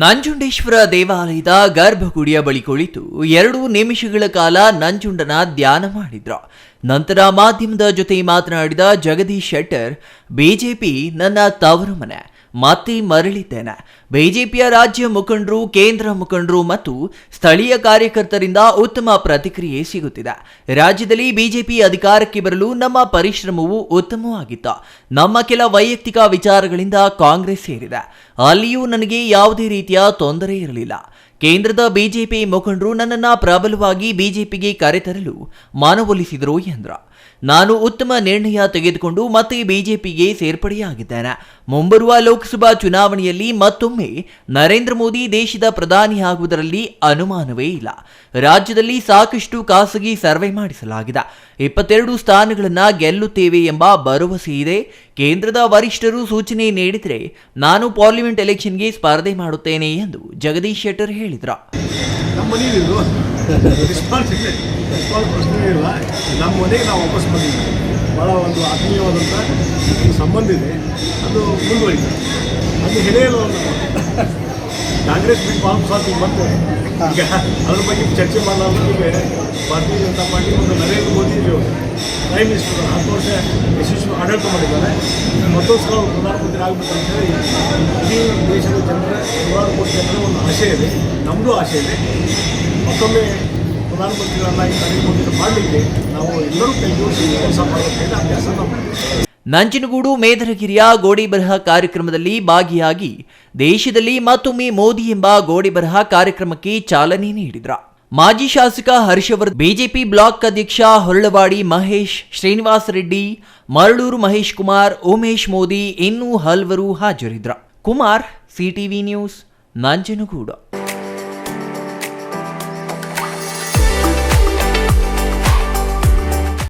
ನಂಜುಂಡೇಶ್ವರ ದೇವಾಲಯದ ಗರ್ಭಗುಡಿಯ ಬಳಿ ಕುಳಿತು ಎರಡು ನಿಮಿಷಗಳ ಕಾಲ ನಂಜುಂಡನ ಧ್ಯಾನ ಮಾಡಿದ್ರು. ನಂತರ ಮಾಧ್ಯಮದ ಜೊತೆ ಮಾತನಾಡಿದ ಜಗದೀಶ್ ಶೆಟ್ಟರ್, ಬಿಜೆಪಿ ನನ್ನ ತವರು ಮನೆ. ಮತ್ತೆ ಮರಳಿದ್ದೇನೆ ಬಿಜೆಪಿಯ ರಾಜ್ಯ ಮುಖಂಡರು, ಕೇಂದ್ರ ಮುಖಂಡರು ಮತ್ತು ಸ್ಥಳೀಯ ಕಾರ್ಯಕರ್ತರಿಂದ ಉತ್ತಮ ಪ್ರತಿಕ್ರಿಯೆ ಸಿಗುತ್ತಿದೆ. ರಾಜ್ಯದಲ್ಲಿ ಬಿಜೆಪಿ ಅಧಿಕಾರಕ್ಕೆ ಬರಲು ನಮ್ಮ ಪರಿಶ್ರಮವು ಉತ್ತಮವಾಗಿತ್ತು. ನಮ್ಮ ಕೆಲ ವೈಯಕ್ತಿಕ ವಿಚಾರಗಳಿಂದ ಕಾಂಗ್ರೆಸ್ ಸೇರಿದೆ. ಅಲ್ಲಿಯೂ ನನಗೆ ಯಾವುದೇ ರೀತಿಯ ತೊಂದರೆ ಇರಲಿಲ್ಲ. ಕೇಂದ್ರದ ಬಿಜೆಪಿ ಮುಖಂಡರು ನನ್ನನ್ನು ಪ್ರಬಲವಾಗಿ ಬಿಜೆಪಿಗೆ ಕರೆತರಲು ಮನವೊಲಿಸಿದರು ಎಂದ್ರ. ನಾನು ಉತ್ತಮ ನಿರ್ಣಯ ತೆಗೆದುಕೊಂಡು ಮತ್ತೆ ಬಿಜೆಪಿಗೆ ಸೇರ್ಪಡೆಯಾಗಿದ್ದೇನೆ. ಮುಂಬರುವ ಲೋಕಸಭಾ ಚುನಾವಣೆಯಲ್ಲಿ ಮತ್ತೊಮ್ಮೆ ನರೇಂದ್ರ ಮೋದಿ ದೇಶದ ಪ್ರಧಾನಿ ಆಗುವುದರಲ್ಲಿ ಅನುಮಾನವೇ ಇಲ್ಲ. ರಾಜ್ಯದಲ್ಲಿ ಸಾಕಷ್ಟು ಖಾಸಗಿ ಸರ್ವೆ ಮಾಡಿಸಲಾಗಿದೆ. ಇಪ್ಪತ್ತೆರಡು ಸ್ಥಾನಗಳನ್ನು ಗೆಲ್ಲುತ್ತೇವೆ ಎಂಬ ಭರವಸೆ ಇದೆ. ಕೇಂದ್ರದ ವರಿಷ್ಠರು ಸೂಚನೆ ನೀಡಿದರೆ ನಾನು ಪಾರ್ಲಿಮೆಂಟ್ ಎಲೆಕ್ಷನ್ಗೆ ಸ್ಪರ್ಧೆ ಮಾಡುತ್ತೇನೆ ಎಂದು ಜಗದೀಶ್ ಶೆಟ್ಟರ್ ಹೇಳಿದರು. ನಮ್ಮ ನಾವು ವಾಪಸ್ ಬಂದಿದ್ದೀವಿ. ಭಾಳ ಒಂದು ಆತ್ಮೀಯವಾದಂಥ ಸಂಬಂಧ ಇದೆ. ಅದು ಮುಂದುವರಿತು ಅದು ಹೆಣೆಯಲು ಕಾಂಗ್ರೆಸ್ ಬಿಟ್ಟು ಬಾಂಬ್ ಸಾಕು ಮತ್ತೆ ಈಗ ಅದ್ರ ಬಗ್ಗೆ ಚರ್ಚೆ ಮಾಡೋದಕ್ಕೆ ಭಾರತೀಯ ಜನತಾ ಪಾರ್ಟಿ ಒಂದು ನರೇಂದ್ರ ಮೋದಿ ಪ್ರೈಮ್ ಮಿನಿಸ್ಟರ್ ಹತ್ತು ವರ್ಷ ಯಶಸ್ವಿ ಆಡಳಿತ ಮಾಡಿದ್ದಾರೆ. ಮತ್ತೊಂದು ಸಲ ಪ್ರಧಾನಮಂತ್ರಿ ಆಗಬೇಕು ಹೇಳಿ ಇಡೀ ದೇಶದ ಜನರ ನೂರಾರು ಕೋಟಿ ಜನರ ಒಂದು ಆಶೆ ಇದೆ. ನಮ್ಮದು ಆಸೆ ಇದೆ. ಮತ್ತೊಮ್ಮೆ ನಂಜನಗೂಡು ಮೇದರಗಿರಿಯ ಗೋಡಿ ಬರಹ ಕಾರ್ಯಕ್ರಮದಲ್ಲಿ ಭಾಗಿಯಾಗಿ ದೇಶದಲ್ಲಿ ಮತ್ತೊಮ್ಮೆ ಮೋದಿ ಎಂಬ ಗೋಡಿ ಬರಹ ಕಾರ್ಯಕ್ರಮಕ್ಕೆ ಚಾಲನೆ ನೀಡಿದ್ರ. ಮಾಜಿ ಶಾಸಕ ಹರ್ಷವರ್ಧನ್, ಬಿಜೆಪಿ ಬ್ಲಾಕ್ ಅಧ್ಯಕ್ಷ ಹೊರಳವಾಡಿ ಮಹೇಶ್, ಶ್ರೀನಿವಾಸ್ ರೆಡ್ಡಿ, ಮರಳೂರು ಮಹೇಶ್ ಕುಮಾರ್, ಉಮೇಶ್ ಮೋದಿ ಇನ್ನೂ ಹಲವರು ಹಾಜರಿದ್ರ. Kumar, CTV news, Nanjangud.